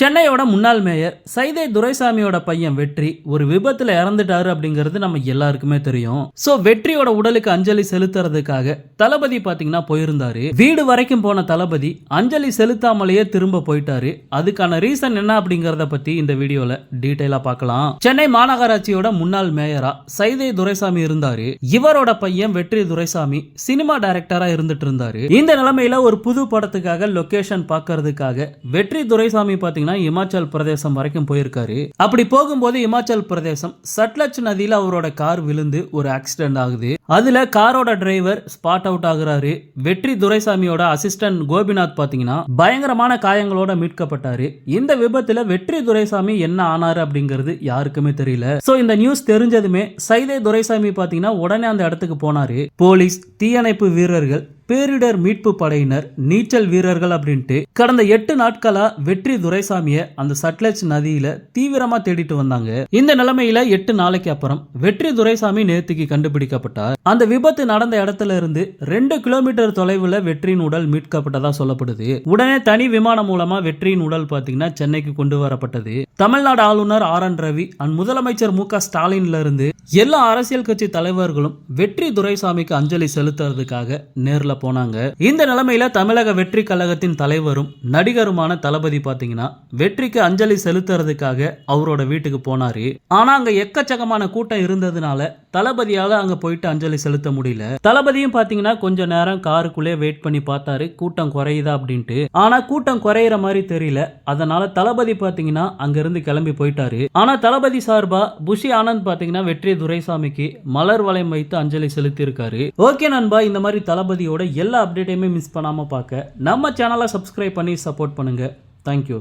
சென்னையோட முன்னாள் மேயர் சைதை துரைசாமியோட பையன் வெற்றி ஒரு விபத்துல இறந்துட்டாரு அப்படிங்கிறது நம்ம எல்லாருக்குமே தெரியும். சோ வெற்றியோட உடலுக்கு அஞ்சலி செலுத்துறதுக்காக தளபதி பாத்தீங்கன்னா போயிருந்தாரு. வீடு வரைக்கும் போன தளபதி அஞ்சலி செலுத்தாமலேயே திரும்ப போயிட்டாரு. அதுக்கான ரீசன் என்ன அப்படிங்கறத பத்தி இந்த வீடியோல டீட்டெயிலா பார்க்கலாம் சென்னை மாநகராட்சியோட முன்னாள் மேயரா சைதை துரைசாமி இருந்தாரு. இவரோட பையன் வெற்றி துரைசாமி சினிமா டைரக்டரா இருந்துட்டு இருந்தாரு. இந்த நிலைமையில ஒரு புது படத்துக்காக லொகேஷன் பார்க்கறதுக்காக வெற்றி துரைசாமி பாத்தீங்கன்னா இமாச்சல் பிரதேசம் வரைக்கும் போயிருக்காரு. அப்படி போகும்போது இமாச்சல் பிரதேசம் சட்லஜ் நதியில அவரோட கார் விழுந்து ஒரு ஆக்சிடென்ட் ஆகுது. அதுல காரோட டிரைவர் ஸ்பாட் அவுட் ஆகுறாரு. வெற்றி துரைசாமியோட அசிஸ்டன்ட் கோபிநாத் பாத்தீங்கன்னா பயங்கரமான காயங்களோட மீட்கப்பட்டாரு. இந்த விபத்துல வெற்றி துரைசாமி என்ன ஆனாரு அப்படிங்கிறது யாருக்குமே தெரியல. சோ இந்த நியூஸ் தெரிஞ்சதுமே சைதே துரைசாமி பாத்தீங்கன்னா உடனே அந்த இடத்துக்கு போனாரு. போலீஸ் தீயணைப்பு வீரர்கள் பேரிடர் மீட்பு படையினர் நீச்சல் வீரர்கள் அப்படின்ட்டு கடந்த எட்டு நாட்களா வெற்றி துரைசாமிய அந்த சட்லஜ் நதியில தீவிரமா தேடிட்டு வந்தாங்க. இந்த நிலைமையில எட்டு நாளைக்கு அப்புறம் வெற்றி துரைசாமி நேத்துக்கு கண்டுபிடிக்கப்பட்டார். அந்த விபத்து நடந்த இடத்துல இருந்து ரெண்டு கிலோமீட்டர் தொலைவுல வெற்றியின் உடல் மீட்கப்பட்டதா சொல்லப்படுது. உடனே தனி விமானம் மூலமா வெற்றியின் உடல் பாத்தீங்கன்னா சென்னைக்கு கொண்டு வரப்பட்டது. தமிழ்நாடு ஆளுநர் ஆர் என் ரவி அண்ட் முதலமைச்சர் மு க ஸ்டாலின்ல இருந்து எல்லா அரசியல் கட்சி தலைவர்களும் வெற்றி துரைசாமிக்கு அஞ்சலி செலுத்துறதுக்காக நேரில் போனாங்க. இந்த நிலைமையில் தமிழக வெற்றி கழகத்தின் தலைவரும் நடிகருமான தளபதி பார்த்தீங்கன்னா வெற்றிக்கு அஞ்சலி செலுத்துறதுக்காக அவரோட வீட்டுக்கு போனார். ஆனால் அங்கே எக்கச்சக்கமான கூட்டம் இருந்ததுனால தளபதியால் அங்கே போயிட்டு அஞ்சலி செலுத்த முடியல. தளபதியும் பார்த்தீங்கன்னா கொஞ்ச நேரம் காருக்குள்ளே வெயிட் பண்ணி பார்த்தாரு. கூட்டம் குறையுதா அப்படின்ட்டு. ஆனால் கூட்டம் குறையிற மாதிரி தெரியல. அதனால தளபதி பார்த்தீங்கன்னா அங்கேருந்து கிளம்பி போயிட்டாரு. ஆனால் தளபதி சார்பா புஷி ஆனந்த் பார்த்தீங்கன்னா வெற்றி துரைசாமிக்கு மலர் வளையம் வைத்து அஞ்சலி செலுத்தியிருக்காரு. ஓகே நண்பா இந்த மாதிரி தளபதியோட எல்லா அப்டேட்டையுமே மிஸ் பண்ணாமல் பார்க்க. நம்ம சேனலை சப்ஸ்கிரைப் பண்ணி சப்போர்ட் பண்ணுங்கள் தேங்க்யூ